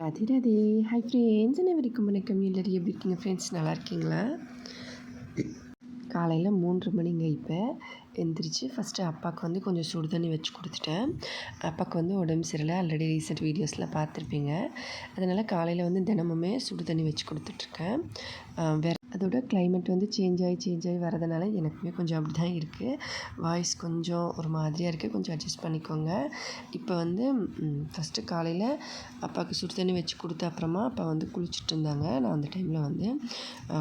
ரதி ரதி hi friends அனைவருக்கும் வணக்கம்? எல்லாரும் எப்படி இருக்கீங்க ஃப்ரெண்ட்ஸ் நல்லா இருக்கீங்களா? காலையில் மூன்று மணிங்க இப்போ எந்திரிச்சு ஃபஸ்ட்டு அப்பாவுக்கு வந்து கொஞ்சம் சுடு தண்ணி வச்சு கொடுத்துட்டேன். அப்பாவுக்கு வந்து உடம்பு சரியில்லை. ஆல்ரெடி ரீசெண்ட் வீடியோஸில் பார்த்துருப்பீங்க. அதனால் காலையில் வந்து தினமுமே சுடு தண்ணி வச்சு கொடுத்துட்ருக்கேன் வேறு அதோட கிளைமேட் வந்து சேஞ்ச் ஆகி சேஞ்ச் ஆகி வரதுனால எனக்குமே கொஞ்சம் அப்படி தான் இருக்குது வாய்ஸ் கொஞ்சம் ஒரு மாதிரியாக இருக்குது கொஞ்சம் அட்ஜஸ்ட் பண்ணிக்கோங்க. இப்போ வந்து ஃபஸ்ட்டு காலையில் அப்பாவுக்கு சுடு தண்ணி வச்சு கொடுத்த அப்புறமா அப்பா வந்து குளிச்சுட்டு இருந்தாங்க. நான் அந்த டைமில் வந்து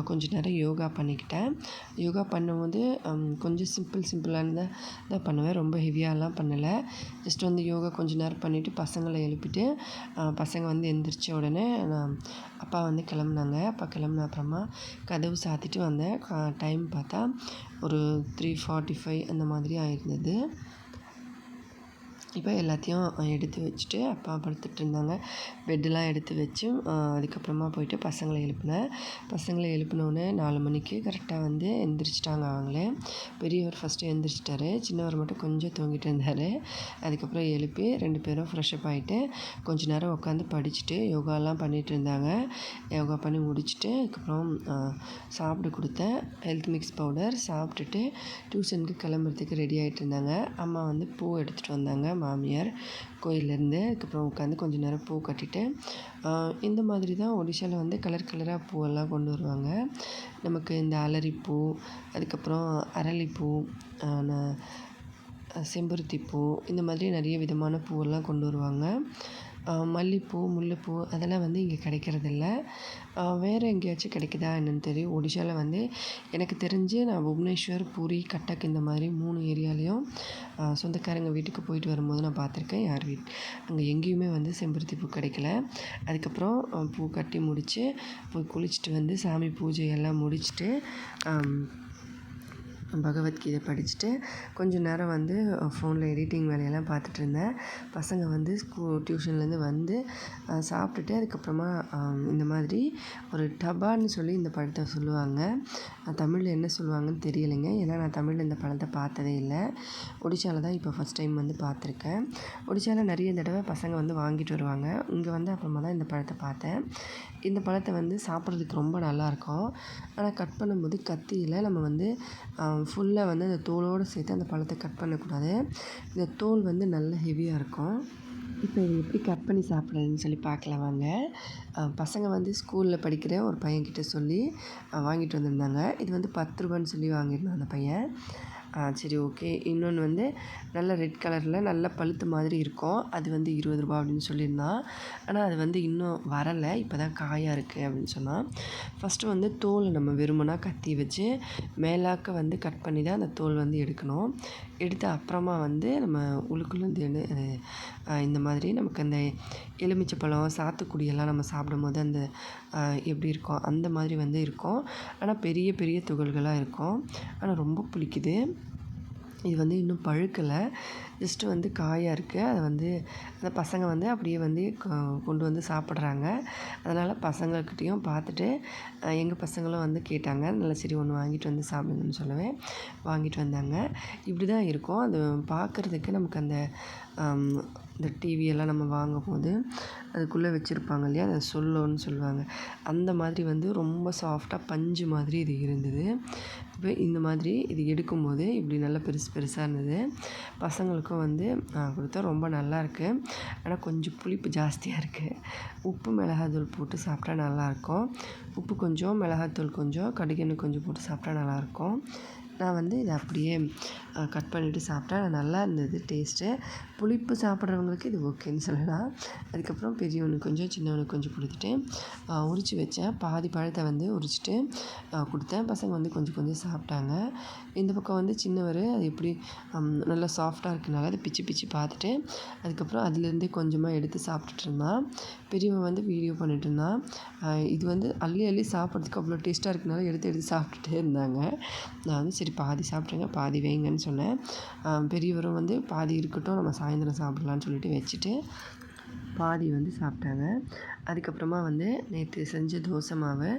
கொஞ்சம் நேரம் யோகா பண்ணிக்கிட்டேன். யோகா பண்ணும்போது கொஞ்சம் சிம்பிள் சிம்பிளானதாக தான் பண்ணுவேன். ரொம்ப ஹெவியாலாம் பண்ணலை. ஜஸ்ட் வந்து யோகா கொஞ்சம் நேரம் பண்ணிவிட்டு பசங்களை எழுப்பிட்டு பசங்க வந்து எந்திரிச்ச உடனே நான் அப்பா வந்து கிளம்புனாங்க. அப்பா கிளம்புன அப்புறமா கதவு சாத்திட்டு வந்தேன். டைம் பார்த்தா ஒரு த்ரீ ஃபார்ட்டி ஃபைவ் அந்த மாதிரி ஆயிருந்தது. இப்போ எல்லாத்தையும் எடுத்து வச்சுட்டு அப்பா படுத்துட்டு இருந்தாங்க. பெட்டெலாம் எடுத்து வச்சு அதுக்கப்புறமா போயிட்டு பசங்களை எழுப்பினேன். பசங்களை எழுப்பினோடனே நாலு மணிக்கு கரெக்டாக வந்து எந்திரிச்சிட்டாங்க அவங்களே. பெரியவர் ஃபஸ்ட்டு எந்திரிச்சிட்டாரு. சின்னவர் மட்டும் கொஞ்சம் தூங்கிட்டு இருந்தார். அதுக்கப்புறம் எழுப்பி ரெண்டு பேரும் ஃப்ரெஷ்அப் ஆகிட்டு கொஞ்ச நேரம் உட்காந்து படிச்சுட்டு யோகாலாம் பண்ணிகிட்டு இருந்தாங்க. யோகா பண்ணி முடிச்சுட்டு அதுக்கப்புறம் சாப்பிட கொடுத்தேன். ஹெல்த் மிக்ஸ் பவுடர் சாப்பிட்டுட்டு டியூஷனுக்கு கிளம்புறதுக்கு ரெடி ஆகிட்டு இருந்தாங்க. அம்மா வந்து பூ எடுத்துகிட்டு வந்தாங்க. மாமியார் கோயிலேருந்து அதுக்கப்புறம் உட்காந்து கொஞ்சம் நேரம் பூ கட்டிட்டு இந்த மாதிரி தான் ஒடிஷாவில் வந்து கலர் கலராக பூவெல்லாம் கொண்டு வருவாங்க. நமக்கு இந்த அலரிப்பூ அதுக்கப்புறம் அரளிப்பூ செம்பருத்தி பூ இந்த மாதிரி நிறைய விதமான பூவெல்லாம் கொண்டு வருவாங்க. மல்லிகைப்பூ முல்லைப்பூ அதெல்லாம் வந்து இங்கே கிடைக்கிறதில்ல. வேறு எங்கேயாச்சும் கிடைக்குதா என்னென்னு தெரியும். ஒடிஷாவில் வந்து எனக்கு தெரிஞ்சு நான் புவனேஸ்வர் பூரி கட்டக் இந்த மாதிரி மூணு ஏரியாலேயும் சொந்தக்காரங்க வீட்டுக்கு போயிட்டு வரும்போது நான் பார்த்துருக்கேன். யார் வீட் அங்கே எங்கேயுமே வந்து செம்பருத்தி பூ கிடைக்கல. அதுக்கப்புறம் பூ கட்டி முடித்து போய் குளிச்சுட்டு வந்து சாமி பூஜை எல்லாம் முடிச்சுட்டு பகவத்கீதை படிச்சுட்டு கொஞ்சம் நேரம் வந்து ஃபோனில் எடிட்டிங் வேலையெல்லாம் பார்த்துட்டு இருந்தேன். பசங்க வந்து ஸ்கூ டியூஷன்லேருந்து வந்து சாப்பிட்டுட்டு அதுக்கப்புறமா இந்த மாதிரி ஒரு டபான்னு சொல்லி இந்த படத்தை சொல்லுவாங்க. தமிழில் என்ன சொல்லுவாங்கன்னு தெரியலைங்க. ஏன்னா நான் தமிழில் இந்த படத்தை பார்த்ததே இல்லை. ஒடிசாவில் தான் இப்போ ஃபஸ்ட் டைம் வந்து பார்த்துருக்கேன். ஒடிசாவில் நிறைய தடவை பசங்க வந்து வாங்கிட்டு வருவாங்க. இங்கே வந்து அப்புறமா தான் இந்த படத்தை பார்த்தேன். இந்த பழத்தை வந்து சாப்பிட்றதுக்கு ரொம்ப நல்லாயிருக்கும். ஆனால் கட் பண்ணும்போது கத்தியில் நம்ம வந்து ஃபுல்லாக வந்து அந்த தோலோடு சேர்த்து அந்த பழத்தை கட் பண்ணக்கூடாது. இந்த தோல் வந்து நல்ல ஹெவியாக இருக்கும். இப்போ இது எப்படி கட் பண்ணி சாப்பிட்றதுன்னு சொல்லி பார்க்கலாம் வாங்க. பசங்க வந்து ஸ்கூலில் படிக்கிற ஒரு பையன்கிட்ட சொல்லி வாங்கிட்டு வந்திருந்தாங்க. இது வந்து பத்து ரூபான்னு சொல்லி வாங்கியிருந்தான் அந்த பையன். சரி ஓகே. இன்னொன்று வந்து நல்ல ரெட் கலரில் நல்ல பழுத்த மாதிரி இருக்கும். அது வந்து இருபது ரூபா அப்படின்னு சொல்லியிருந்தான். ஆனால் அது வந்து இன்னும் வரலை. இப்போ தான் காயாக இருக்குது அப்படின்னு சொன்னால் ஃபஸ்ட்டு வந்து தோல் நம்ம வெறுமனாக கத்தி வச்சு மேலாக்க வந்து கட் பண்ணி தான் அந்த தோல் வந்து எடுக்கணும். எடுத்த அப்புறமா வந்து நம்ம உளுக்குலேருந்து இந்த மாதிரி நமக்கு அந்த எலுமிச்சைப்பழம் சாத்துக்குடி எல்லாம் நம்ம சாப்பிடும்போது அந்த எப்படி இருக்கும்? அந்த மாதிரி வந்து இருக்கும். ஆனால் பெரிய பெரிய துகள்களாக இருக்கும். ஆனால் ரொம்ப பிடிக்குது இது வந்து இன்னும் பழுக்கலை. ஜஸ்ட்டு வந்து காயாக இருக்குது அதை வந்து அந்த பசங்க வந்து அப்படியே வந்து கொண்டு வந்து சாப்பிட்றாங்க. அதனால் பசங்கக்கிட்டேயும் பார்த்துட்டு எங்கள் பசங்களும் வந்து கேட்டாங்க. நல்ல சரி ஒன்று வாங்கிட்டு வந்து சாப்பிடுங்கன்னு சொல்லவே வாங்கிட்டு வந்தாங்க. இப்படி தான் இருக்கும். அது பார்க்குறதுக்கு நமக்கு அந்த இந்த டிவியெல்லாம் நம்ம வாங்கும்போது அதுக்குள்ளே வச்சுருப்பாங்க இல்லையா? அதை சொல்லோன்னு சொல்லுவாங்க. அந்த மாதிரி வந்து ரொம்ப சாஃப்டாக பஞ்சு மாதிரி இது இருந்தது. இப்போ இந்த மாதிரி இது எடுக்கும்போது இப்படி நல்லா பெருசு பெருசாக இருந்தது. பசங்களுக்கும் வந்து நான் ரொம்ப நல்லா இருக்குது ஆனால் கொஞ்சம் புளிப்பு ஜாஸ்தியாக இருக்குது உப்பு மிளகாத்தூள் போட்டு சாப்பிட்டா நல்லாயிருக்கும் உப்பு கொஞ்சம் மிளகாத்தூள் கொஞ்சம் கடுகு கொஞ்சம் போட்டு சாப்பிட்டா நல்லாயிருக்கும் நான் வந்து இதை அப்படியே கட் பண்ணிவிட்டு சாப்பிட்டேன் நல்லா இருந்தது டேஸ்ட்டு புளிப்பு சாப்பிட்றவங்களுக்கு இது ஓகேன்னு சொல்லலாம். அதுக்கப்புறம் பெரியவனுக்கு கொஞ்சம் சின்னவனுக்கு கொஞ்சம் கொடுத்துட்டு உரித்து வச்சேன். பாதி பழத்தை வந்து உரிச்சிட்டு கொடுத்தேன். பசங்க வந்து கொஞ்சம் கொஞ்சம் சாப்பிட்டாங்க. இந்த பக்கம் வந்து சின்னவர் அது எப்படி நல்லா சாஃப்டாக இருக்கனால அதை பிச்சு பிச்சு பார்த்துட்டு அதுக்கப்புறம் அதுலேருந்தே கொஞ்சமாக எடுத்து சாப்பிட்டுட்டு இருந்தான். பெரியவன் வந்து வீடியோ பண்ணிட்டு இருந்தான். இது வந்து அள்ளி அள்ளி சாப்பிட்றதுக்கு அவ்வளோ டேஸ்ட்டாக இருக்கனால எடுத்து எடுத்து சாப்பிட்டுட்டே இருந்தாங்க. நான் வந்து சரி பாதி சாப்பிட்ருங்க பாதி வைங்கன்னு சொன்னேன். பெரியவரும் வந்து பாதி இருக்கட்டும் நம்ம சாயந்தரம் சாப்பிட்லான்னு சொல்லிட்டு வச்சுட்டு பாதி வந்து சாப்பிட்டாங்க. அதுக்கப்புறமா வந்து நேற்று செஞ்ச தோசை மாவு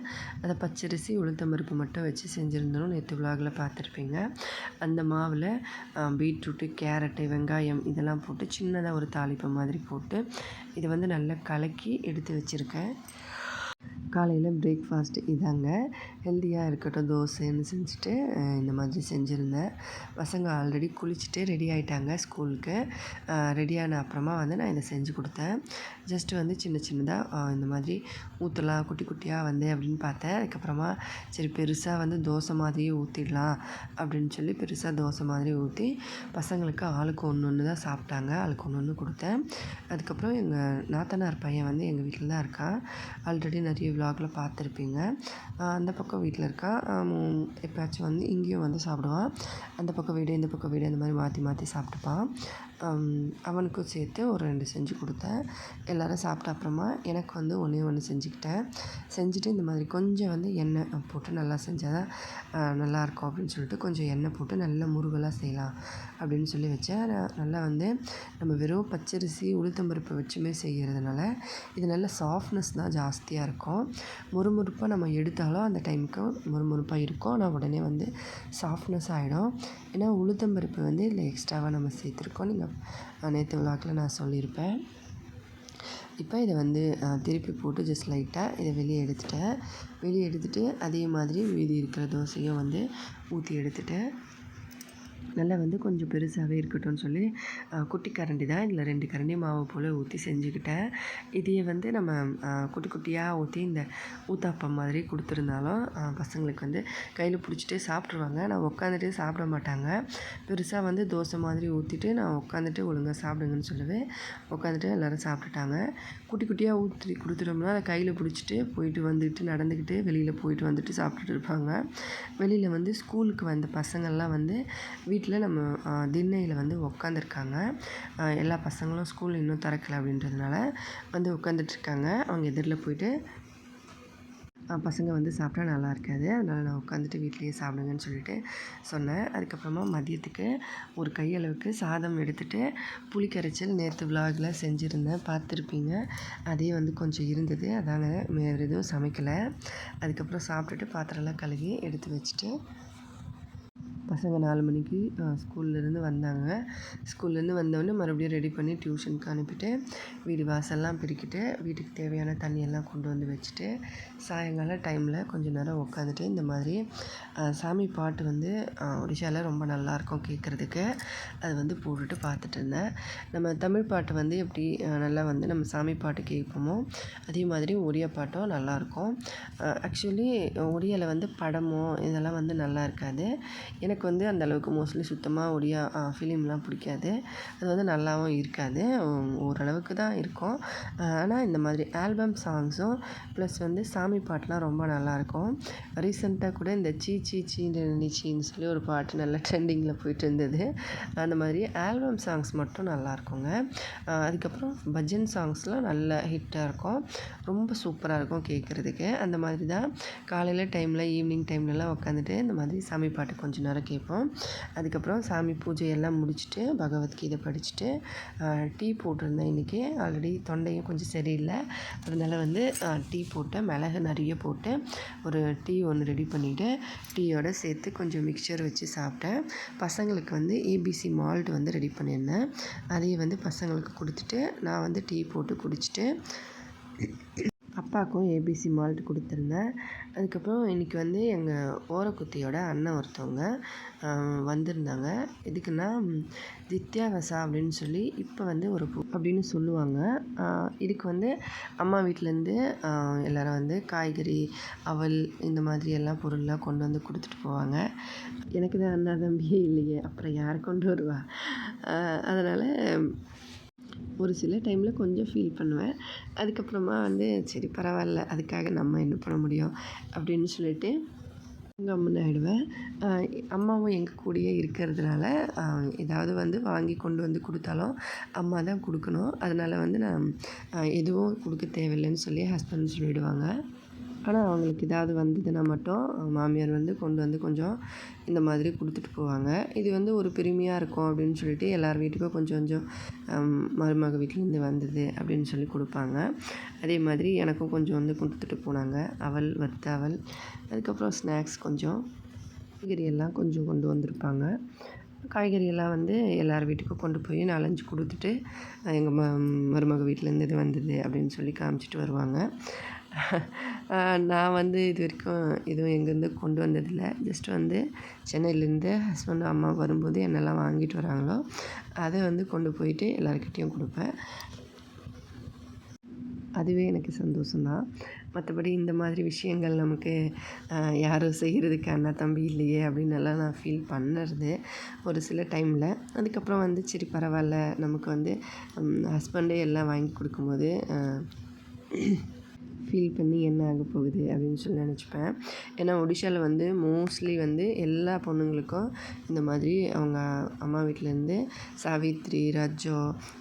அதை பச்சரிசி உளுத்தம்பருப்பு மட்டும் வச்சு செஞ்சுருந்தோம். நேற்று விலாகில் பார்த்துருப்பீங்க. அந்த மாவில் பீட்ரூட்டு கேரட்டு வெங்காயம் இதெல்லாம் போட்டு சின்னதாக ஒரு தாளிப்பு மாதிரி போட்டு இதை வந்து நல்லா கலக்கி எடுத்து வச்சுருக்கேன். காலையில் பிரேக்ஃபாஸ்ட் இதாங்க. ஹெல்த்தியாக இருக்கட்டும் தோசைன்னு செஞ்சுட்டு இந்த மாதிரி செஞ்சுருந்தேன். பசங்க ஆல்ரெடி குளிச்சுட்டு ரெடி ஆகிட்டாங்க ஸ்கூலுக்கு ரெடியான அப்புறமா வந்து நான் இதை செஞ்சு கொடுத்தேன். ஜஸ்ட்டு வந்து சின்ன சின்னதாக இந்த மாதிரி ஊற்றலாம் குட்டி குட்டியாக வந்து அப்படின்னு பார்த்தேன். அதுக்கப்புறமா சரி பெருசாக வந்து தோசை மாதிரியே ஊற்றிடலாம் அப்படின்னு சொல்லி பெருசாக தோசை மாதிரி ஊற்றி பசங்களுக்கு ஆளுக்கு ஒன்று ஒன்று தான் சாப்பிட்டாங்க. ஆளுக்கு ஒன்று ஒன்று கொடுத்தேன். அதுக்கப்புறம் எங்கள் நாத்தனார் பையன் வந்து எங்கள் வீட்டில் தான் இருக்கான். ஆல்ரெடி நிறைய விலாகில் பார்த்துருப்பீங்க. அந்த பக்கம் வீட்டில் இருக்கா? எப்போயாச்சும் வந்து இங்கேயும் வந்து சாப்பிடுவான் அந்த பக்கம் வீடு இந்த பக்கம் வீடு அந்த மாதிரி மாற்றி மாற்றி சாப்பிட்டுப்பான் அவனுக்கும் சேர்த்து ஒரு ரெண்டு செஞ்சு கொடுத்தேன். எல்லோரும் சாப்பிட்ட அப்புறமா எனக்கு வந்து ஒன்றே ஒன்று செஞ்சுக்கிட்டேன். செஞ்சுட்டு இந்த மாதிரி கொஞ்சம் வந்து எண்ணெய் போட்டு நல்லா செஞ்சால் தான் நல்லாயிருக்கும் அப்படின்னு சொல்லிட்டு கொஞ்சம் எண்ணெய் போட்டு நல்லா முருகலாக செய்யலாம் அப்படின்னு சொல்லி வச்சேன். நல்லா வந்து நம்ம வெறும் பச்சரிசி உளுத்தம்பருப்பு வச்சுமே செய்கிறதுனால இது நல்ல சாஃப்ட்னஸ் தான் ஜாஸ்தியாக இருக்கும். முறுமுறுப்பாக நம்ம எடுத்தாலும் அந்த டைமுக்கு முறுமுறுப்பாக இருக்கும். ஆனால் உடனே வந்து சாஃப்ட்னஸ் ஆகிடும் ஏன்னா உளுத்தம்பருப்பு வந்து இதில் எக்ஸ்ட்ராவாக நம்ம சேர்த்துருக்கோம். நீங்கள் நேற்று விழாக்கில் நான் சொல்லியிருப்பேன். இப்போ இதை வந்து திருப்பி போட்டு ஜஸ்ட் லைட்டாக இதை வெளியே எடுத்துட்டேன். வெளியே எடுத்துகிட்டு அதே மாதிரி மீதி இருக்கிற தோசையும் வந்து ஊற்றி எடுத்துட்டேன். நல்லா வந்து கொஞ்சம் பெருசாகவே இருக்கட்டும்னு சொல்லி குட்டி கரண்டி தான். இதில் ரெண்டு கரண்டி மாவு போல் ஊற்றி செஞ்சுக்கிட்டேன். இதையே வந்து நம்ம குட்டி குட்டியாக ஊற்றி இந்த ஊத்தாப்பம் மாதிரி கொடுத்துருந்தாலும் பசங்களுக்கு வந்து கையில் பிடிச்சிட்டு சாப்பிட்ருவாங்க நான் உட்காந்துட்டு சாப்பிட மாட்டாங்க. பெருசாக வந்து தோசை மாதிரி ஊற்றிட்டு நான் உட்காந்துட்டு ஒழுங்காக சாப்பிடுங்கன்னு சொல்லுவேன். உட்காந்துட்டு எல்லோரும் சாப்பிட்டுட்டாங்க. குட்டி குட்டியாக ஊற்றி கொடுத்துட்டோம்னா அதை கையில் பிடிச்சிட்டு போயிட்டு வந்துட்டு நடந்துக்கிட்டு வெளியில் போயிட்டு வந்துட்டு சாப்பிட்டுட்டு இருப்பாங்க. வெளியில் வந்து ஸ்கூலுக்கு வந்த பசங்கள்லாம் வந்து வீ வீட்டில் நம்ம திண்ணையில் வந்து உக்காந்துருக்காங்க. எல்லா பசங்களும் ஸ்கூல் இன்னும் திறக்கல அப்படின்றதுனால வந்து உட்காந்துட்ருக்காங்க அவங்க எதிரில் போயிட்டு பசங்க வந்து சாப்பிட்டா நல்லா இருக்காது. அதனால் நான் உட்காந்துட்டு வீட்லேயே சாப்பிடுங்கன்னு சொல்லிட்டு சொன்னேன். அதுக்கப்புறமா மதியத்துக்கு ஒரு கையளவுக்கு சாதம் எடுத்துகிட்டு புளிக்கரைச்சல் நேற்று விலாகில் செஞ்சுருந்தேன். பார்த்துருப்பீங்க. அதே வந்து கொஞ்சம் இருந்தது. அதாங்க வேறு எதுவும் சமைக்கலை. அதுக்கப்புறம் சாப்பிட்டுட்டு பாத்திரம்லாம் கழுவி எடுத்து வச்சுட்டு பசங்க நாலு மணிக்கு ஸ்கூல்லேருந்து வந்தாங்க. ஸ்கூல்லேருந்து வந்தோடனே மறுபடியும் ரெடி பண்ணி டியூஷனுக்கு அனுப்பிட்டு வீடு வாசல்லாம் பெருக்கிட்டு வீட்டுக்கு தேவையான தண்ணியெல்லாம் கொண்டு வந்து வச்சுட்டு சாயங்காலம் டைமில் கொஞ்சம் நேரம் உட்காந்துட்டு இந்த மாதிரி சாமி பாட்டு வந்து ஒடிஷாவில் ரொம்ப நல்லாயிருக்கும் கேட்குறதுக்கு அது வந்து போட்டுட்டு பார்த்துட்டு இருந்தேன். நம்ம தமிழ் பாட்டு வந்து எப்படி நல்லா வந்து நம்ம சாமி பாட்டு கேட்போமோ அதே மாதிரி ஒடியா பாட்டும் நல்லாயிருக்கும் ஆக்சுவலி ஒடியாவில் வந்து படமோ இதெல்லாம் வந்து நல்லா இருக்காது. எனக்கு எனக்கு வந்து அந்தளவுக்கு மோஸ்ட்லி சுத்தமாக ஒடியா ஃபிலிம்லாம் பிடிக்காது. அது வந்து நல்லாவும் இருக்காது. ஓரளவுக்கு தான் இருக்கும். ஆனால் இந்த மாதிரி ஆல்பம் சாங்ஸும் ப்ளஸ் வந்து சாமி பாட்டெலாம் ரொம்ப நல்லாயிருக்கும். ரீசெண்டாக கூட இந்த சீ சீ சீன்னு சொல்லி ஒரு பாட்டு நல்லா ட்ரெண்டிங்கில் போயிட்டு இருந்தது அந்த மாதிரி ஆல்பம் சாங்ஸ் மட்டும் நல்லாயிருக்குங்க. அதுக்கப்புறம் பஜன் சாங்ஸ்லாம் நல்ல ஹிட்டாக இருக்கும். ரொம்ப சூப்பராக இருக்கும் கேட்குறதுக்கு அந்த மாதிரி தான் காலையில் டைமில் ஈவினிங் டைம்லலாம் உட்காந்துட்டு இந்த மாதிரி சாமி பாட்டு கொஞ்சம் நேரம் கேட்போம். அதுக்கப்புறம் சாமி பூஜையெல்லாம் முடிச்சுட்டு பகவத்கீதை படிச்சுட்டு டீ போட்டிருந்தேன் இன்றைக்கி ஆல்ரெடி தொண்டையும் கொஞ்சம் சரியில்லை. அதனால் வந்து டீ போட்டேன். மிளகு நிறைய போட்டு ஒரு டீ ஒன்று ரெடி பண்ணிவிட்டு டீயோடு சேர்த்து கொஞ்சம் மிக்சர் வச்சு சாப்பிட்டேன். பசங்களுக்கு வந்து ஏபிசி மால்ட் வந்து ரெடி பண்ணியிருந்தேன். அதையும் வந்து பசங்களுக்கு கொடுத்துட்டு நான் வந்து டீ போட்டு குடிச்சிட்டு அப்பாவுக்கும் ஏபிசி மால்ட் கொடுத்துருந்தேன். அதுக்கப்புறம் இன்றைக்கி வந்து எங்கள் ஓரக்குத்தியோட அண்ணன் ஒருத்தவங்க வந்திருந்தாங்க. எதுக்குன்னா தித்யாவசா அப்படின்னு சொல்லி இப்போ வந்து ஒரு பூ அப்படின்னு சொல்லுவாங்க. இதுக்கு வந்து அம்மா வீட்டிலேருந்து எல்லோரும் வந்து காய்கறி அவல் இந்த மாதிரி எல்லாம் பொருள்லாம் கொண்டு வந்து கொடுத்துட்டு போவாங்க. எனக்கு தான் அண்ணா தம்பியே இல்லையே அப்புறம் யார் கொண்டு வருவா? அதனால் ஒரு சில டைமில் கொஞ்சம் ஃபீல் பண்ணுவேன். அதுக்கப்புறமா வந்து சரி பரவாயில்ல அதுக்காக நம்ம என்ன பண்ண முடியும்? அப்படின்னு சொல்லிட்டு கம்முன்னு ஆகிடுவேன் அம்மாவும் எங்கள் கூடயே இருக்கிறதுனால ஏதாவது வந்து வாங்கி கொண்டு வந்து கொடுத்தாலும் அம்மா தான் கொடுக்கணும். அதனால் வந்து நான் எதுவும் கொடுக்க தேவையில்லைன்னு சொல்லி ஹஸ்பண்ட் சொல்லிவிடுவாங்க ஆனால் அவங்களுக்கு ஏதாவது வந்ததுன்னா மட்டும் மாமியார் வந்து கொண்டு வந்து கொஞ்சம் இந்த மாதிரி கொடுத்துட்டு போவாங்க. இது வந்து ஒரு பெருமையாக இருக்கும் அப்படின்னு சொல்லிட்டு எல்லார் வீட்டுக்கும் கொஞ்சம் கொஞ்சம் மருமக வீட்டிலேருந்து வந்தது அப்படின்னு சொல்லி கொடுப்பாங்க. அதே மாதிரி எனக்கும் கொஞ்சம் வந்து கொடுத்துட்டு போனாங்க. அவல் வறுத்த அவல் அதுக்கப்புறம் ஸ்நாக்ஸ் கொஞ்சம் காய்கறி எல்லாம் கொஞ்சம் கொண்டு வந்திருப்பாங்க. காய்கறியெல்லாம் வந்து எல்லார் வீட்டுக்கும் கொண்டு போய் நாலஞ்சு கொடுத்துட்டு எங்கள் ம மருமக வீட்டிலேருந்து இது வந்தது அப்படின்னு சொல்லி காமிச்சிட்டு வருவாங்க. நான் வந்து இது வரைக்கும் எதுவும் எங்கேருந்து கொண்டு வந்ததில்லை. ஜஸ்ட் வந்து சென்னையிலேருந்து ஹஸ்பண்ட் அம்மா வரும்போது என்னெல்லாம் வாங்கிட்டு வராங்களோ அதை வந்து கொண்டு போயிட்டு எல்லாருக்கிட்டேயும் கொடுப்பேன். அதுவே எனக்கு சந்தோஷம்தான். மற்றபடி இந்த மாதிரி விஷயங்கள் நமக்கு யாரும் செய்கிறதுக்கு அண்ணா தம்பி இல்லையே அப்படின்னு எல்லாம் நான் ஃபீல் பண்ணுறது ஒரு சில டைமில் அதுக்கப்புறம் வந்து சரி பரவாயில்ல நமக்கு வந்து ஹஸ்பண்டே எல்லாம் வாங்கி கொடுக்கும்போது ஃபீல் பண்ணி என்ன ஆக போகுது அப்படின்னு சொல்லி நினச்சிப்பேன். ஏன்னா ஒடிஷாவில் வந்து மோஸ்ட்லி வந்து எல்லா பொண்ணுங்களுக்கும் இந்த மாதிரி அவங்க அம்மா வீட்டிலேருந்து சாவித்ரி ரஜோ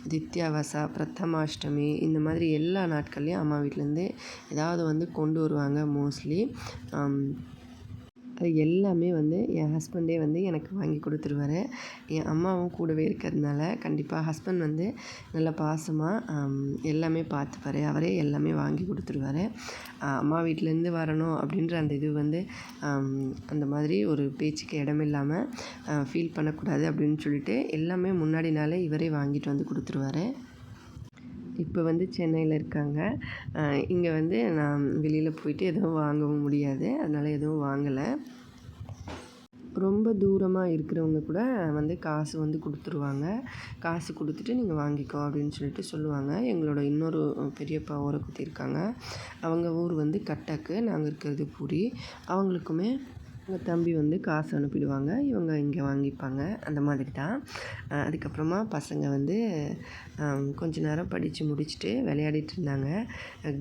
தித்யாவசா பிரதமாஷ்டமி இந்த மாதிரி எல்லா நாட்கள்லேயும் அம்மா வீட்டிலேருந்து ஏதாவது வந்து கொண்டு வருவாங்க மோஸ்ட்லி அது எல்லாமே வந்து என் ஹஸ்பண்டே வந்து எனக்கு வாங்கி கொடுத்துருவாரு. என் அம்மாவும் கூடவே இருக்கிறதுனால கண்டிப்பாக ஹஸ்பண்ட் வந்து நல்ல பாசமாக எல்லாமே பார்த்துப்பார். அவரே எல்லாமே வாங்கி கொடுத்துருவாரு. அம்மா வீட்டிலேருந்து வரணும் அப்படின்ற அந்த இது வந்து அந்த மாதிரி ஒரு பேச்சுக்கு இடமில்லாமல் ஃபீல் பண்ணக்கூடாது அப்படின்னு சொல்லிட்டு எல்லாமே முன்னாடி நாளே இவரே வாங்கிட்டு வந்து கொடுத்துருவாரு. இப்போ வந்து சென்னையில் இருக்காங்க. இங்கே வந்து நான் வெளியில் போயிட்டு எதுவும் வாங்கவும் முடியாது. அதனால் எதுவும் வாங்கலை. ரொம்ப தூரமாக இருக்கிறவங்க கூட வந்து காசு வந்து கொடுத்துருவாங்க. காசு கொடுத்துட்டு நீங்கள் வாங்கிக்கோ அப்படின்னு சொல்லிட்டு சொல்லுவாங்க. எங்களோட இன்னொரு பெரியப்பா ஓரக்குத்தி இருக்காங்க அவங்க ஊர் வந்து கட்டக்கு. நாங்கள் இருக்கிறது பூரி. அவங்களுக்குமே எங்கள் தம்பி வந்து காசு அனுப்பிடுவாங்க. இவங்க இங்கே வாங்கிப்பாங்க. அந்த மாதிரி தான் அதுக்கப்புறமா பசங்க வந்து கொஞ்ச நேரம் படித்து முடிச்சுட்டு விளையாடிட்டு இருந்தாங்க.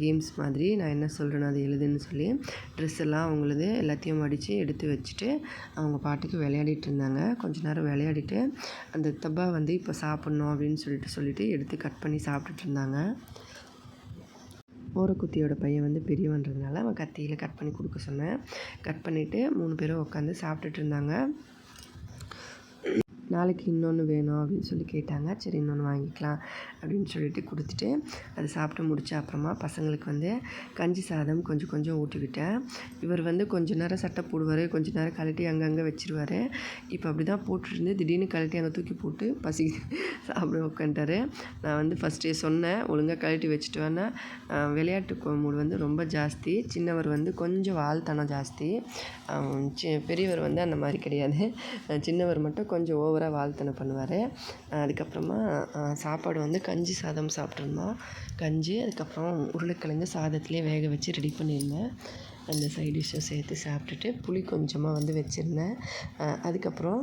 கேம்ஸ் மாதிரி நான் என்ன சொல்கிறேனோ அதை எழுதுன்னு சொல்லி ட்ரெஸ் எல்லாம் அவங்களது எல்லாத்தையும் அடித்து எடுத்து வச்சுட்டு அவங்க பாட்டுக்கு விளையாடிட்டு இருந்தாங்க. கொஞ்ச நேரம் விளையாடிட்டு அந்த தப்பா வந்து இப்போ சாப்பிட்ணும் அப்படின்னு சொல்லிட்டு சொல்லிவிட்டு எடுத்து கட் பண்ணி சாப்பிட்டுட்டு இருந்தாங்க. ஓரக்குத்தியோட பையன் வந்து பெரியவன்றதுனால அவன் கத்தியில் கட் பண்ணி கொடுக்க சொன்னேன். கட் பண்ணிவிட்டு மூணு பேரும் உட்காந்து சாப்பிட்டுட்டு இருந்தாங்க. நாளைக்கு இன்னொன்று வேணும் அப்படின்னு சொல்லி கேட்டாங்க. சரி இன்னொன்று வாங்கிக்கலாம் அப்படின்னு சொல்லிட்டு கொடுத்துட்டு அது சாப்பிட்டு முடிச்ச அப்புறமா பசங்களுக்கு வந்து கஞ்சி சாதம் கொஞ்சம் கொஞ்சம் ஊட்டிக்கிட்டேன். இவர் வந்து கொஞ்ச நேரம் சட்டை போடுவார் கொஞ்ச நேரம் கழட்டி அங்கங்கே வச்சிருவார். இப்போ அப்படி தான் போட்டுருந்து திடீர்னு கழட்டி அங்கே தூக்கி போட்டு பசி சாப்பிட உட்காந்துட்டாரு. நான் வந்து ஃபஸ்ட்டே சொன்னேன் ஒழுங்காக கழட்டி வச்சுட்டு வேணா விளையாட்டு மூடு வந்து ரொம்ப ஜாஸ்தி. சின்னவர் வந்து கொஞ்சம் வாழ்த்தனம் ஜாஸ்தி. பெரியவர் வந்து அந்த மாதிரி கிடையாது. சின்னவர் மட்டும் கொஞ்சம் ஓவர் ஓவராக வாழ்த்தனை பண்ணுவார். அதுக்கப்புறமா சாப்பாடு வந்து கஞ்சி சாதம் சாப்பிட்ருந்தோம் கஞ்சி அதுக்கப்புறம் உருளைக்கிழங்கு சாதத்துலேயே வேக வச்சு ரெடி பண்ணியிருந்தேன். அந்த சைட் டிஷ்ஷை சேர்த்து சாப்பிட்டுட்டு புளி கொஞ்சமாக வந்து வச்சுருந்தேன். அதுக்கப்புறம்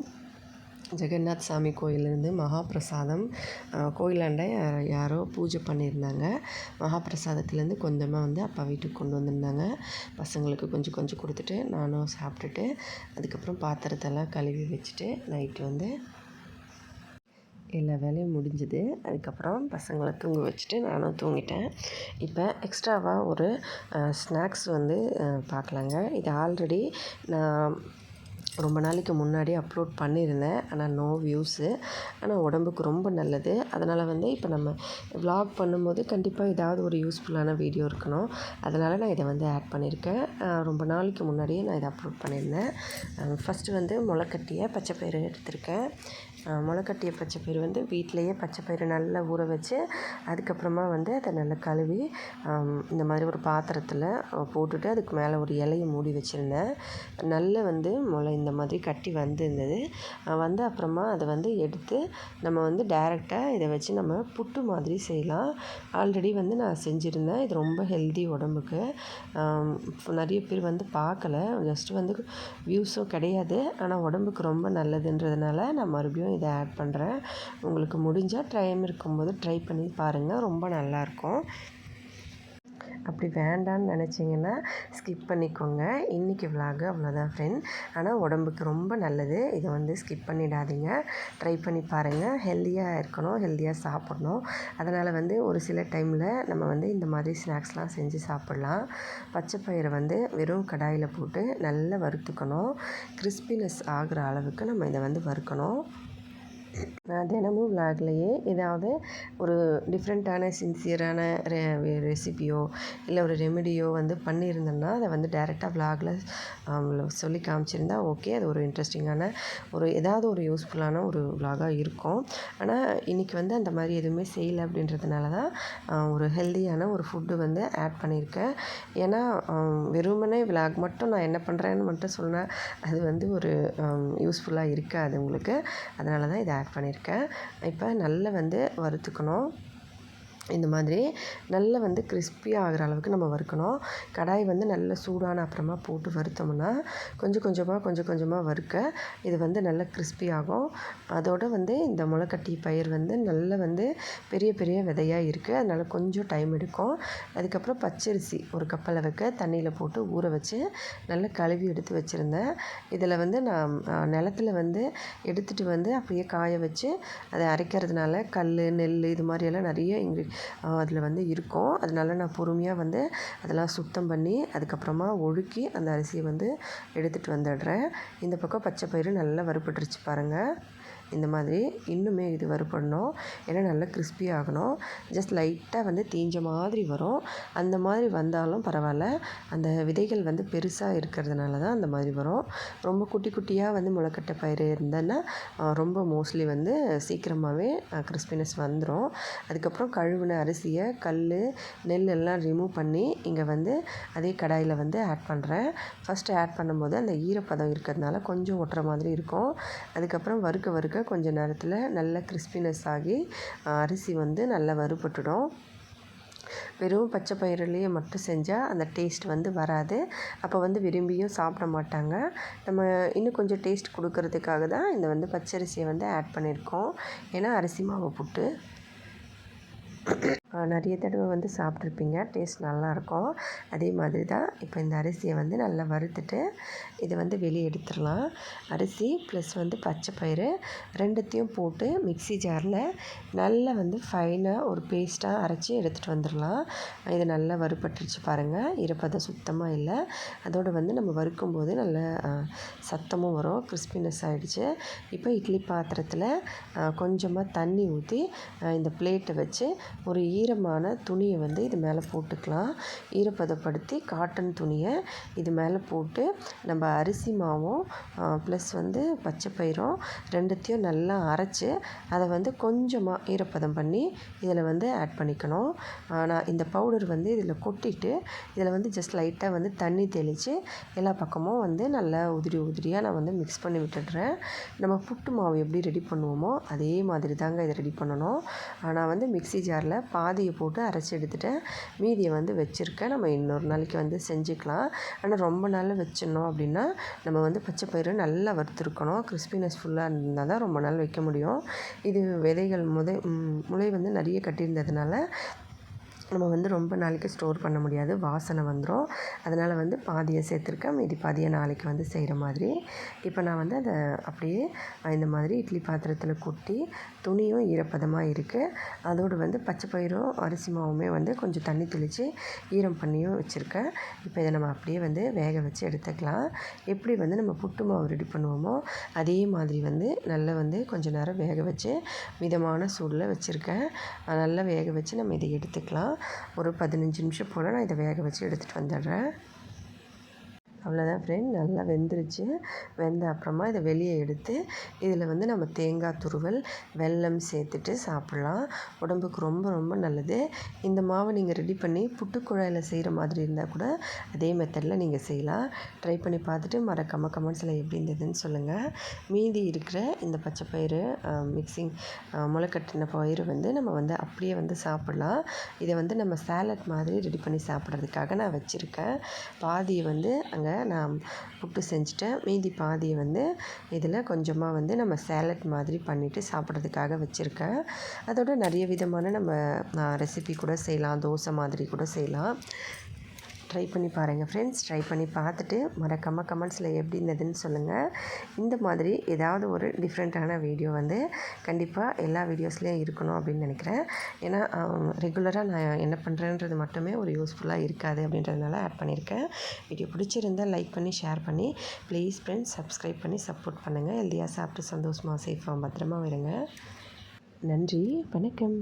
ஜெகநாத் சாமி கோயிலேருந்து மகாபிரசாதம் கோயிலாண்ட யாரோ பூஜை பண்ணியிருந்தாங்க. மகாபிரசாதத்துலேருந்து கொஞ்சமாக வந்து அப்பா வீட்டுக்கு கொண்டு வந்திருந்தாங்க. பசங்களுக்கு கொஞ்சம் கொஞ்சம் கொடுத்துட்டு நானும் சாப்பிட்டுட்டு அதுக்கப்புறம் பாத்திரத்தெல்லாம் கழுவி வச்சுட்டு நைட்டு வந்து எல்லா வேலையும் முடிஞ்சுது. அதுக்கப்புறம் பசங்களை தூங்க வச்சுட்டு நானும் தூங்கிட்டேன். இப்போ எக்ஸ்ட்ராவாக ஒரு ஸ்நாக்ஸ் வந்து பார்க்கலாங்க இது ஆல்ரெடி நான் ரொம்ப நாளைக்கு முன்னாடி அப்லோட் பண்ணியிருந்தேன். ஆனால் நோ வியூஸு ஆனால் உடம்புக்கு ரொம்ப நல்லது. அதனால் வந்து இப்போ நம்ம விலாக் பண்ணும்போது கண்டிப்பாக ஏதாவது ஒரு யூஸ்ஃபுல்லான வீடியோ இருக்கணும். அதனால் நான் இதை வந்து ஆட் பண்ணியிருக்கேன். ரொம்ப நாளைக்கு முன்னாடியே நான் இதை அப்லோட் பண்ணியிருந்தேன். ஃபஸ்ட்டு வந்து முளைக்கட்டிய பச்சைப்பயிறு எடுத்திருக்கேன். முளைக்கட்டிய பச்சைப்பயிறு வந்து வீட்டிலையே பச்சைப்பயிறு நல்லா ஊற வச்சு அதுக்கப்புறமா வந்து அதை நல்லா கழுவி இந்த மாதிரி ஒரு பாத்திரத்தில் போட்டுட்டு அதுக்கு மேலே ஒரு இலையை மூடி வச்சுருந்தேன். நல்ல வந்து முளை இந்த மாதிரி கட்டி வந்திருந்தது. வந்து அப்புறமா அதை வந்து எடுத்து நம்ம வந்து டேரெக்டாக இதை வச்சு நம்ம புட்டு மாதிரி செய்யலாம். ஆல்ரெடி வந்து நான் செஞ்சுருந்தேன். இது ரொம்ப ஹெல்தி உடம்புக்கு. நிறைய பேர் வந்து பார்க்கல. ஜஸ்ட்டு வந்து வியூஸும் கிடையாது. ஆனால் உடம்புக்கு ரொம்ப நல்லதுன்றதுனால நான் மறுபடியும் இதை ஆட் பண்ணுறேன் உங்களுக்கு முடிஞ்சால் டைம் இருக்கும்போது ட்ரை பண்ணி பாருங்கள் ரொம்ப நல்லாயிருக்கும் அப்படி வேண்டான்னு நினச்சிங்கன்னா ஸ்கிப் பண்ணிக்கோங்க. இன்றைக்கி விலாகு அவ்வளோதான் ஃப்ரெண்ட் ஆனால் உடம்புக்கு ரொம்ப நல்லது. இதை வந்து ஸ்கிப் பண்ணிடாதீங்க. ட்ரை பண்ணி பாருங்கள் ஹெல்த்தியாக இருக்கணும் ஹெல்த்தியாக சாப்பிட்ணும். அதனால் வந்து ஒரு சில டைமில் நம்ம வந்து இந்த மாதிரி ஸ்நாக்ஸ்லாம் செஞ்சு சாப்பிட்லாம். பச்சை பயிரை வந்து வெறும் கடாயில் போட்டு நல்லா வறுத்துக்கணும். கிறிஸ்பினஸ் ஆகிற அளவுக்கு நம்ம இதை வந்து வறுக்கணும். நான் தினமும் விலாக்லேயே ஏதாவது ஒரு டிஃப்ரெண்ட்டான சின்சியரான ரெ ரெசிபியோ இல்லை ஒரு ரெமெடியோ வந்து பண்ணியிருந்தேன்னா அதை வந்து டேரெக்டாக விலாகில் சொல்லி காமிச்சிருந்தா ஓகே அது ஒரு இன்ட்ரெஸ்டிங்கான ஒரு ஏதாவது ஒரு யூஸ்ஃபுல்லான ஒரு விலாகாக இருக்கும். ஆனால் இன்றைக்கி வந்து அந்த மாதிரி எதுவுமே செய்யலை அப்படின்றதுனால தான் ஒரு ஹெல்த்தியான ஒரு ஃபுட்டு வந்து ஆட் பண்ணியிருக்கேன். ஏன்னா வெறுமனே விலாக் மட்டும் நான் என்ன பண்ணுறேன்னு மட்டும் சொன்னால் அது வந்து ஒரு யூஸ்ஃபுல்லாக இருக்காது உங்களுக்கு. அதனால தான் இதை ஆட் பண்ணியிருக்கேன். இப்போ நல்லா வந்து வறுத்துக்கணும். இந்த மாதிரி நல்லா வந்து கிறிஸ்பியாக ஆகிற அளவுக்கு நம்ம வறுக்கணும். கடாய் வந்து நல்ல சூடான அப்புறமா போட்டு வறுத்தோம்னா கொஞ்சம் கொஞ்சமாக கொஞ்சம் கொஞ்சமாக வறுக்க இது வந்து நல்லா கிறிஸ்பி ஆகும். அதோடு வந்து இந்த முளைக்கட்டி பயிர் வந்து நல்லா வந்து பெரிய பெரிய விதையாக இருக்குது அதனால் கொஞ்சம் டைம் எடுக்கும். அதுக்கப்புறம் பச்சரிசி ஒரு கப் வைக்க தண்ணியில் போட்டு ஊற வச்சு நல்லா கழுவி எடுத்து வச்சுருந்தேன். இதில் வந்து நான் நிலத்துல வந்து எடுத்துகிட்டு வந்து அப்படியே காய வச்சு அதை அரைக்கிறதுனால கல் நெல் இது மாதிரியெல்லாம் நிறைய இங்கே அதில் வந்து இருக்கும். அதனால நான் பொறுமையாக வந்து அதெல்லாம் சுத்தம் பண்ணி அதுக்கப்புறமா ஒழுக்கி அந்த அரிசியை வந்து எடுத்துகிட்டு வந்துடுறேன். இந்த பக்கம் பச்சை பயிறு நல்லா வறுபட்டுருச்சு பாருங்கள் இந்த மாதிரி இன்னுமே இது வறுபடணும். ஏன்னா நல்லா கிறிஸ்பி ஆகணும். ஜஸ்ட் லைட்டாக வந்து தீஞ்ச மாதிரி வரும். அந்த மாதிரி வந்தாலும் பரவாயில்ல. அந்த விதைகள் வந்து பெருசாக இருக்கிறதுனால தான் அந்த மாதிரி வரும். ரொம்ப குட்டி குட்டியாக வந்து முளைக்கட்டை பயிர் இருந்ததுன்னா ரொம்ப மோஸ்ட்லி வந்து சீக்கிரமாகவே கிறிஸ்பினஸ் வந்துடும் அதுக்கப்புறம் கழுவின அரிசியை கல் நெல் எல்லாம் ரிமூவ் பண்ணி இங்கே வந்து அதே கடாயில் வந்து ஆட் பண்ணுறேன் ஃபஸ்ட்டு ஆட் பண்ணும்போது அந்த ஈரப்பதம் இருக்கிறதுனால கொஞ்சம் ஒட்டுற மாதிரி இருக்கும். அதுக்கப்புறம் வறுக்க வறுக்க கொஞ்சம் நேரத்தில் நல்ல கிறிஸ்பினஸ் ஆகி அரிசி வந்து நல்லா வறுபட்டுடும். வெறும் பச்சை பயிரிலேயே மட்டும் செஞ்சால் அந்த டேஸ்ட் வந்து வராது. அப்போ வந்து விரும்பியும் சாப்பிட மாட்டாங்க. நம்ம இன்னும் கொஞ்சம் டேஸ்ட் கொடுக்கறதுக்காக தான் இந்த வந்து பச்சரிசியை வந்து ஆட் பண்ணியிருக்கோம். ஏன்னா அரிசி மாவு புட்டு. நிறைய தடவை வந்து சாப்பிட்ருப்பீங்க. டேஸ்ட் நல்லாயிருக்கும். அதே மாதிரி தான் இப்போ இந்த அரிசியை வந்து நல்லா வறுத்துட்டு இதை வந்து வெளியே எடுத்துடலாம். அரிசி ப்ளஸ் வந்து பச்சை பயிறு ரெண்டுத்தையும் போட்டு மிக்ஸி ஜாரில் நல்லா வந்து ஃபைனாக ஒரு பேஸ்ட்டாக அரைச்சி எடுத்துகிட்டு வந்துடலாம். இது நல்லா வறுபட்டுருச்சு பாருங்கள் ஈரப்பதம் சுத்தமாக இல்லை. அதோடு வந்து நம்ம வறுக்கும்போது நல்ல சத்தமும் வரும் கிறிஸ்பினஸ் ஆகிடுச்சு இப்போ இட்லி பாத்திரத்தில் கொஞ்சமாக தண்ணி ஊற்றி இந்த பிளேட்டை வச்சு ஒரு ஈ ஈரமான துணியை வந்து இது மேலே போட்டுக்கலாம். ஈரப்பதப்படுத்தி காட்டன் துணியை இது மேலே போட்டு நம்ம அரிசி மாவும் ப்ளஸ் வந்து பச்சை பயிரும் ரெண்டுத்தையும் நல்லா அரைச்சி அதை வந்து கொஞ்சமாக ஈரப்பதம் பண்ணி இதில் வந்து ஆட் பண்ணிக்கணும். நான் இந்த பவுடர் வந்து இதில் கொட்டிட்டு இதில் வந்து ஜஸ்ட் லைட்டாக வந்து தண்ணி தெளித்து எல்லா பக்கமும் வந்து நல்லா உதிரி உதிரியாக நான் வந்து மிக்ஸ் பண்ணி விட்டுடுறேன். நம்ம புட்டு மாவு எப்படி ரெடி பண்ணுவோமோ அதே மாதிரி தாங்க இதை ரெடி பண்ணணும். ஆனால் வந்து மிக்ஸி ஜாரில் பாதியை போட்டு அரைச்சி எடுத்துட்டேன். மீதியை வந்து வச்சுருக்கேன். நம்ம இன்னொரு நாளைக்கு வந்து செஞ்சுக்கலாம். ஆனால் ரொம்ப நாள் வச்சிடணும் அப்படின்னா நம்ம வந்து பச்சை பயிறு நல்லா வறுத்துருக்கணும். கிறிஸ்பினஸ் ஃபுல்லாக இருந்தால் தான் ரொம்ப நாள் வைக்க முடியும். இது விதைகள் முதை முளை வந்து நிறைய கட்டியிருந்ததுனால நம்ம வந்து ரொம்ப நாளைக்கு ஸ்டோர் பண்ண முடியாது. வாசனை வந்துடும் அதனால் வந்து பாதியை சேர்த்துருக்கேன். மீதி பாதியை நாளைக்கு வந்து செய்கிற மாதிரி. இப்போ நான் வந்து அதை அப்படியே இந்த மாதிரி இட்லி பாத்திரத்தில் கொட்டி துணியும் ஈரப்பதமாக இருக்குது அதோடு வந்து பச்சை பயிரும் அரிசி மாவுமே வந்து கொஞ்சம் தண்ணி தெளித்து ஈரம் பண்ணியும் வச்சுருக்கேன். இப்போ இதை நம்ம அப்படியே வந்து வேக வச்சு எடுத்துக்கலாம். எப்படி வந்து நம்ம புட்டு மாவு ரெடி பண்ணுவோமோ அதே மாதிரி வந்து நல்லா வந்து கொஞ்சம் நேரம் வேக வச்சு மிதமான சூடில் வச்சுருக்கேன். நல்லா வேக வச்சு நம்ம இதை எடுத்துக்கலாம். ஒரு பதினஞ்சு நிமிஷம் போல் நான் இதை வேக வச்சு எடுத்துகிட்டு வந்துடுறேன். அவ்வளோதான் ஃப்ரெண்ட் நல்லா வெந்துருச்சு. வெந்த அப்புறமா இதை வெளியே எடுத்து இதில் வந்து நம்ம தேங்காய் துருவல் வெல்லம் சேர்த்துட்டு சாப்பிட்லாம். உடம்புக்கு ரொம்ப ரொம்ப நல்லது. இந்த மாவை நீங்கள் ரெடி பண்ணி புட்டுக்குழாயில் செய்கிற மாதிரி இருந்தால் கூட அதே மெத்தடில் நீங்கள் செய்யலாம். ட்ரை பண்ணி பார்த்துட்டு மறக்காமல் கமெண்ட்ஸில் எப்படி இருந்ததுன்னு சொல்லுங்கள். மீதி இருக்கிற இந்த பச்சை பயிறு மிக்சிங் முளைக்கட்டின பயிறு வந்து நம்ம வந்து அப்படியே வந்து சாப்பிட்லாம். இதை வந்து நம்ம சேலட் மாதிரி ரெடி பண்ணி சாப்பிட்றதுக்காக நான் வச்சுருக்கேன். பாதியை வந்து அங்கே நான் புட்டு செஞ்சுட்டேன். மீதி பாதியை வந்து இதில் கொஞ்சமாக வந்து நம்ம சேலட் மாதிரி பண்ணிவிட்டு சாப்பிட்றதுக்காக வச்சுருக்கேன். அதோட நிறைய விதமான நம்ம ரெசிபி கூட செய்யலாம். தோசை மாதிரி கூட செய்யலாம். ட்ரை பண்ணி பாருங்கள் ஃப்ரெண்ட்ஸ் ட்ரை பண்ணி பார்த்துட்டு மறக்காமல் கமெண்ட்ஸில் எப்படி இருந்ததுன்னு சொல்லுங்கள் இந்த மாதிரி ஏதாவது ஒரு டிஃப்ரெண்ட்டான வீடியோ வந்து கண்டிப்பாக எல்லா வீடியோஸ்லேயும் இருக்கணும் அப்படின்னு நினைக்கிறேன். ஏன்னா ரெகுலராக நான் என்ன பண்ணுறேன்றது மட்டுமே ஒரு யூஸ்ஃபுல்லாக இருக்காது அப்படின்றதுனால ஆட் பண்ணியிருக்கேன். வீடியோ பிடிச்சிருந்தால் லைக் பண்ணி ஷேர் பண்ணி ப்ளீஸ் ஃப்ரெண்ட்ஸ் சப்ஸ்கிரைப் பண்ணி சப்போர்ட் பண்ணுங்கள் ஹெல்த்தியாக சாப்பிட்டு சந்தோஷமாக சேஃபாக பத்திரமா இருங்க. நன்றி வணக்கம்.